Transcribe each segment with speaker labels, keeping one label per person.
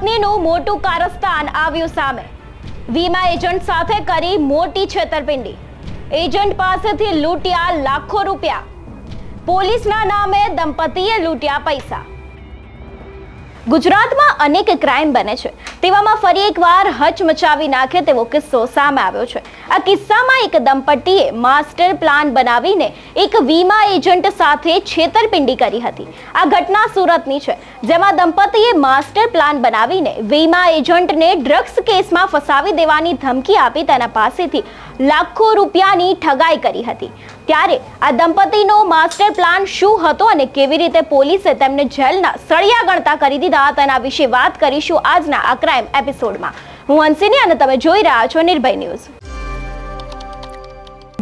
Speaker 1: મોટું કારસ્તાન આવ્યું સામે. વીમા એજન્ટ સાથે કરી મોટી છેતરપિંડી. એજન્ટ પાસેથી લૂંટ્યા લાખો રૂપિયા. પોલીસના નામે દંપતીએ લૂંટ્યા પૈસા. ગુજરાતમાં અનેક ક્રાઇમ બને છે. તેવામાં ફરી એકવાર હચમચાવી નાખે તેવો કિસ્સો સામે આવ્યો છે. આ કિસ્સામાં એક દંપતીએ માસ્ટર પ્લાન બનાવીને એક વીમા એજન્ટ સાથે છેતરપિંડી કરી હતી. આ ઘટના સુરતની છે. જેમાં દંપતીએ માસ્ટર પ્લાન બનાવીને વીમા એજન્ટને ડ્રગ્સ કેસમાં ફસાવી દેવાની ધમકી આપી તેના પાસેથી લાખો રૂપિયાની ઠગાઈ કરી હતી. ત્યારે આ દંપતીનો માસ્ટર પ્લાન શું હતો અને કેવી રીતે પોલીસે તેમને જેલના સળિયા ગણતા કરી દીધા તેના વિશે વાત કરીશું આજના આ ક્રાઇમ એપિસોડમાં હું હંસિની અને તમે જોઈ રહ્યા છો નિર્ભય ન્યૂઝ.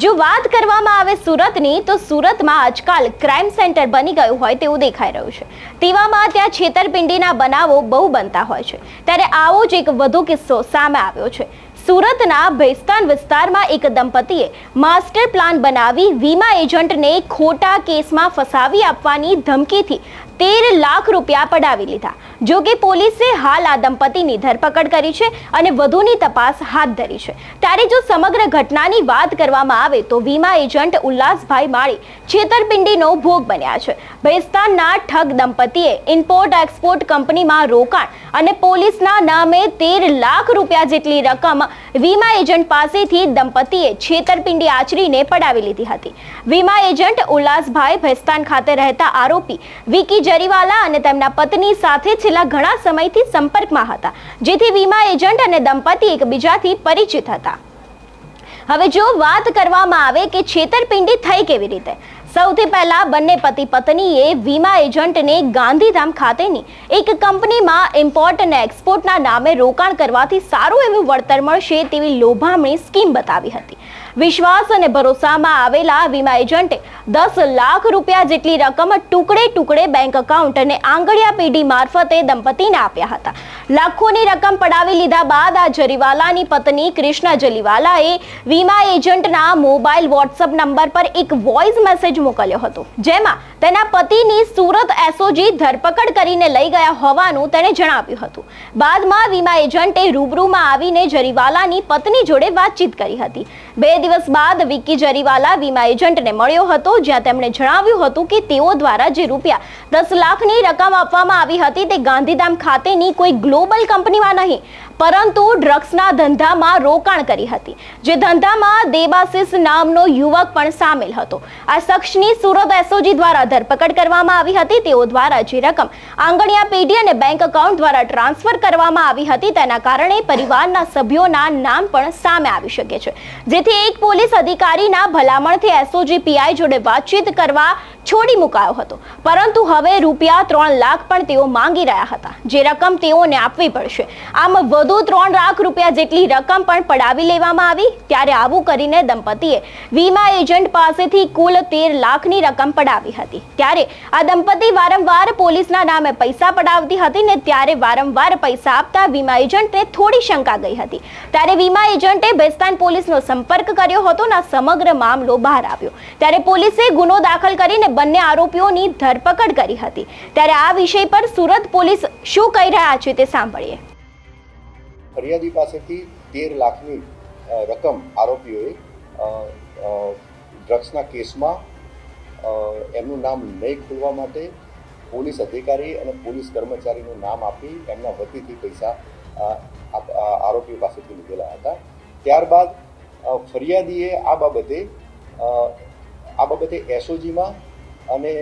Speaker 1: જો વાત કરવામાં આવે સુરતની, તો સુરતમાં આજકાલ ક્રાઇમ સેન્ટર બની ગયું હોય તેવું દેખાઈ રહ્યું છે. તેવામાં ત્યાં છેતરપિંડીના બનાવો બહુ બનતા હોય છે. ત્યારે આવો જ એક વધુ કિસ્સો સામે આવ્યો છે. સુરતના ભેસ્તાન વિસ્તારમાં એક દંપતીએ માસ્ટર પ્લાન બનાવી વીમા એજન્ટને ખોટા કેસમાં ફસાવી આપવાની ધમકીથી તેર લાખ રૂપિયા પડાવી લીધા. જો કે પોલીસે હાલ આ દંપતીની ધરપકડ કરી છે અને વધુની તપાસ હાથ ધરી છે. ત્યારે જો સમગ્ર ઘટનાની વાત કરવામાં આવે તો વીમા એજન્ટ ઉલ્લાસભાઈ માળી છેતરપિંડીનો ભોગ બન્યા છે. ભેસ્તાનના ઠગ દંપતીએ ઇમ્પોર્ટ એક્સપોર્ટ કંપનીમાં રોકાણ અને પોલીસના નામે તેર લાખ રૂપિયા જેટલી રકમ વીમા એજન્ટ પાસેથી દંપતીએ છેતરપિંડી આચરીને પડાવી લીધી હતી. વીમા એજન્ટ ઉલ્લાસભાઈ ભેસ્તાન ખાતે રહેતા આરોપી વિકી જરીવાલા અને તેમના પત્ની સાથે છેલ્લા ઘણા સમયથી સંપર્કમાં હતા, જેથી વીમા એજન્ટ અને દંપતી એકબીજાથી પરિચિત હતા. હવે જો વાત કરવામાં આવે કે છેતરપિંડી થઈ કેવી રીતે સૌથી પહેલા બંને પતિ પત્નીએ વીમા એજન્ટને ગાંધીધામ ખાતેની એક કંપનીમાં ઇમ્પોર્ટ અને એક્સપોર્ટના નામે રોકાણ કરવાથી સારું એવું વળતર મળશે તેવી લોભામણી સ્કીમ બતાવી હતી. વિશ્વાસ અને ભરોસામાં આવેલા વીમા એજન્ટે દસ લાખ રૂપિયા જેટલી રકમ ટુકડે ટુકડે બેંક એકાઉન્ટ અને આંગળિયા પેઢી મારફતે દંપતીને આપ્યા હતા. લાખોની રકમ પડાવી લીધા બાદ આ જરીવાલાની પત્ની ક્રિષ્ના જલીવાલાએ વીમા એજન્ટના મોબાઈલ વોટ્સઅપ નંબર પર એક વોઇસ મેસેજ મોકલ્યો હતો. જેમાં તેના પતિની સુરત એસઓજી ધરપકડ કરીને લઈ ગયા હોવાનું તેણે જણાવ્યું હતું. બાદમાં વીમા એજન્ટે રૂબરૂમાં આવીને જરીવાલાની પત્ની જોડે વાતચીત કરી હતી. બે દિવસ બાદ વિકી જરીવાલા વીમા એજન્ટને મળ્યો હતો, જ્યાં તેમણે જણાવ્યું હતું કે તેઓ દ્વારા જે રૂપિયા દસ લાખની રકમ આપવામાં આવી હતી તે ગાંધીધામ ખાતેની કોઈ ગ્લોબલ કંપનીમાં નહીં, પરંતુ ડ્રગ્સના ધંધામાં રોકાણ કરી હતી, જે ધંધામાં દેબાસિસ નામનો યુવક પણ સામેલ હતો. આ શખ્સની સુરત એસઓજી દ્વારા ધરપકડ કરવામાં આવી હતી. તેઓ દ્વારા જે રકમ આંગણિયા પેઢી અને બેંક એકાઉન્ટ દ્વારા ટ્રાન્સફર કરવામાં આવી હતી, તેના કારણે પરિવારના સભ્યોના નામ પણ સામે આવી શકે છે. જેથી એક પોલીસ અધિકારીના ભલામણથી એસઓજી પીઆઈ જોડે વાતચીત કરવા છોડી મુકાયો હતો. પરંતુ હવે રૂપિયા ત્રણ લાખ પણ તેઓ માંગી રહ્યા હતા. જે રકમ તેઓને આપવી પડશે. આમ વધુ ત્રણ લાખ રૂપિયા જેટલી રકમ પણ પડાવી લેવામાં આવી, ત્યારે આવું કરીને દંપતીએ વીમા એજન્ટ પાસેથી કુલ તેર લાખની રકમ પડાવી હતી. ત્યારે આ દંપતી વારંવાર પોલીસના નામે પૈસા પડાવતી હતી ને ત્યારે વારંવાર પૈસા આપતા વીમા એજન્ટને થોડી શંકા ગઈ હતી. ત્યારે વીમા એજન્ટે ભેસ્તાન પોલીસનો સંપર્ક કર્યો હતો ને સમગ્ર મામલો બહાર આવ્યો. ત્યારે પોલીસે ગુનો દાખલ કરીને બંને આરોપીઓની ધરપકડ કરી હતી. ત્યારે આ વિષય પર સુરત પોલીસ શું કહી રહ્યા છે તે સાંભળીએ.
Speaker 2: ફરિયાદી પાસેથી તેર લાખની રકમ આરોપીઓએ ડ્રગ્સના કેસમાં એમનું નામ નહીં ખોલવા માટે પોલીસ અધિકારી અને પોલીસ કર્મચારીનું નામ આપી એમના વતીથી પૈસા આરોપીઓ પાસેથી લીધેલા હતા. ત્યારબાદ ફરિયાદીએ આ બાબતે આ બાબતે એસઓજીમાં અને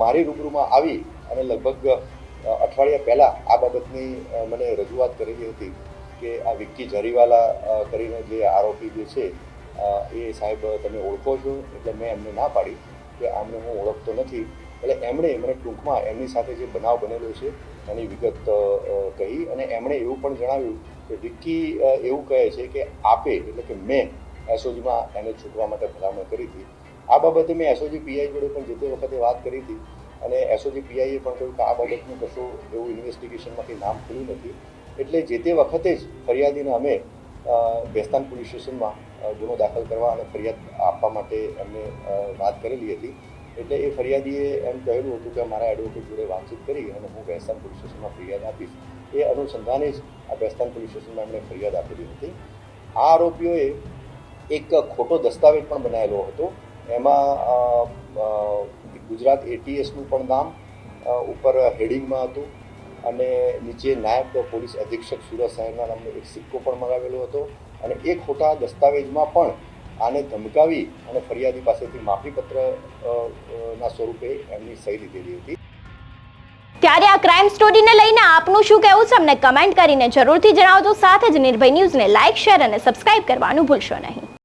Speaker 2: મારી રૂબરૂમાં આવી અને લગભગ અઠવાડિયા પહેલાં આ બાબતની મને રજૂઆત કરેલી હતી કે આ વિક્કી જરીવાલા કરીને જે આરોપી જે છે એ સાહેબ તમે ઓળખો છો એટલે મેં એમને ના પાડી કે આમને હું ઓળખતો નથી. એટલે એમણે મને ટૂંકમાં એમની સાથે જે બનાવ બનેલો છે એની વિગત કહી અને એમણે એવું પણ જણાવ્યું કે વિક્કી એવું કહે છે કે આપે, એટલે કે મેં એસઓજીમાં એને છૂટવા માટે ભલામણ કરી હતી. આ બાબતે મેં એસઓજી પીઆઈ જોડે પણ જે તે વખતે વાત કરી હતી અને એસઓજી પીઆઈએ પણ કહ્યું કે આ બાબતનું કશું એવું ઇન્વેસ્ટિગેશનમાં કંઈ નામ ખુલ્યું નથી. એટલે જે તે વખતે જ ફરિયાદીને અમે બેસ્તાન પોલીસ સ્ટેશનમાં ગુનો દાખલ કરવા અને ફરિયાદ આપવા માટે એમને વાત કરેલી હતી. એટલે એ ફરિયાદીએ એમ કહેલું હતું કે મારા એડવોકેટ જોડે વાતચીત કરી અને હું બેસ્તાન પોલીસ સ્ટેશનમાં ફરિયાદ આપીશ. એ અનુસંધાને જ આ બેસ્તાન પોલીસ સ્ટેશનમાં એમણે ફરિયાદ આપેલી હતી. આ આરોપીઓએ એક ખોટો દસ્તાવેજ પણ બનાવેલો હતો. એમાં ગુજરાત એટીએસનું પણ નામ ઉપર હેડિંગમાં હતું અને નીચે નાયબ પોલીસ અધિક્ષક સુરત સાહેબના નામનો એક સિક્કો પણ મગાવેલો હતો અને એ ખોટા દસ્તાવેજમાં પણ આને ધમકાવી અને ફરિયાદી પાસેથી માફીપત્ર ના સ્વરૂપે એમની સહી લીધેલી હતી.
Speaker 1: ત્યારે આ ક્રાઇમ સ્ટોરીને લઈને આપનું શું કહેવું છે? અમને કમેન્ટ કરીને જરૂરથી જણાવજો. સાથે જ નિર્ભય ન્યૂઝને લાઇક શેર અને સબસ્ક્રાઇબ કરવાનું ભૂલશો નહીં.